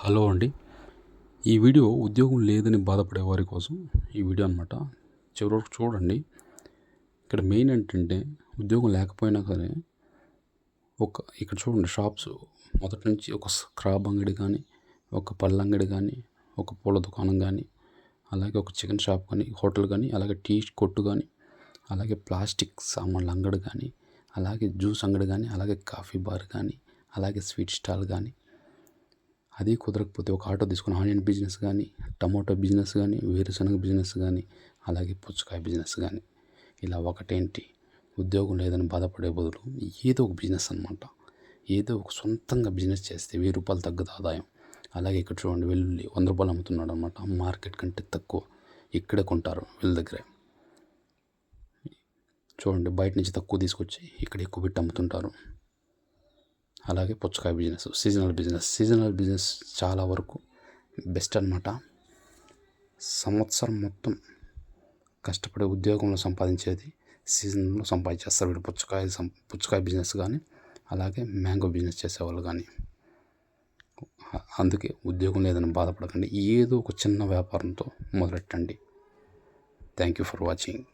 Hello అండి. ఈ video ఉద్యోగం లేదని బాధపడే వారి కోసం ఈ వీడియో అనమాట చివరి వరకు చూడండి. ఇక్కడ మెయిన్ ఏంటంటే ఉద్యోగం లేకపోయినా కానీ ఒక ఇక్కడ చూడండి షాప్స్ మొదటి నుంచి ఒక స్క్రాబ్ అంగడి కానీ ఒక పళ్ళ అంగడి కానీ ఒక పూల దుకాణం కానీ అలాగే ఒక చికెన్ షాప్ కానీ హోటల్ కానీ అలాగే టీ కొట్టు కానీ అలాగే ప్లాస్టిక్ సామాన్ల అంగడి కానీ అలాగే జ్యూస్ అంగడి కానీ అలాగే కాఫీ బార్ కానీ అలాగే స్వీట్ స్టాల్ కానీ అది కుదరకపోతే ఒక ఆటో తీసుకుని ఆనియన్ బిజినెస్ కానీ టమోటో బిజినెస్ కానీ వేరుశనగ బిజినెస్ కానీ అలాగే పుచ్చకాయ బిజినెస్ కానీ ఇలా ఒకటేంటి? ఉద్యోగం లేదని బాధపడే బదులు ఏదో ఒక బిజినెస్ అనమాట ఏదో ఒక సొంతంగా బిజినెస్ చేస్తే వెయ్యి రూపాయలు తగ్గదు ఆదాయం. అలాగే ఇక్కడ చూడండి వెల్లుల్లి వంద రూపాయలు అమ్ముతున్నాడు అనమాట మార్కెట్ కంటే తక్కువ ఇక్కడే కొంటారు వీళ్ళ దగ్గరే. చూడండి బయట నుంచి తక్కువ తీసుకొచ్చి ఇక్కడ ఎక్కువ పెట్టి అమ్ముతుంటారు. అలాగే పుచ్చకాయ business seasonal business. Seasonal business చాలా వరకు బెస్ట్ అనమాట సంవత్సరం మొత్తం కష్టపడి ఉద్యోగంలో సంపాదించేది సీజన్లో సంపాదించేస్తారు వీడు పుచ్చకాయ పుచ్చకాయ బిజినెస్ కానీ అలాగే మ్యాంగో బిజినెస్ చేసేవాళ్ళు కానీ అందుకే ఉద్యోగం లేదని బాధపడకండి. ఏదో ఒక చిన్న వ్యాపారంతో మొదలెట్టండి. Thank you for watching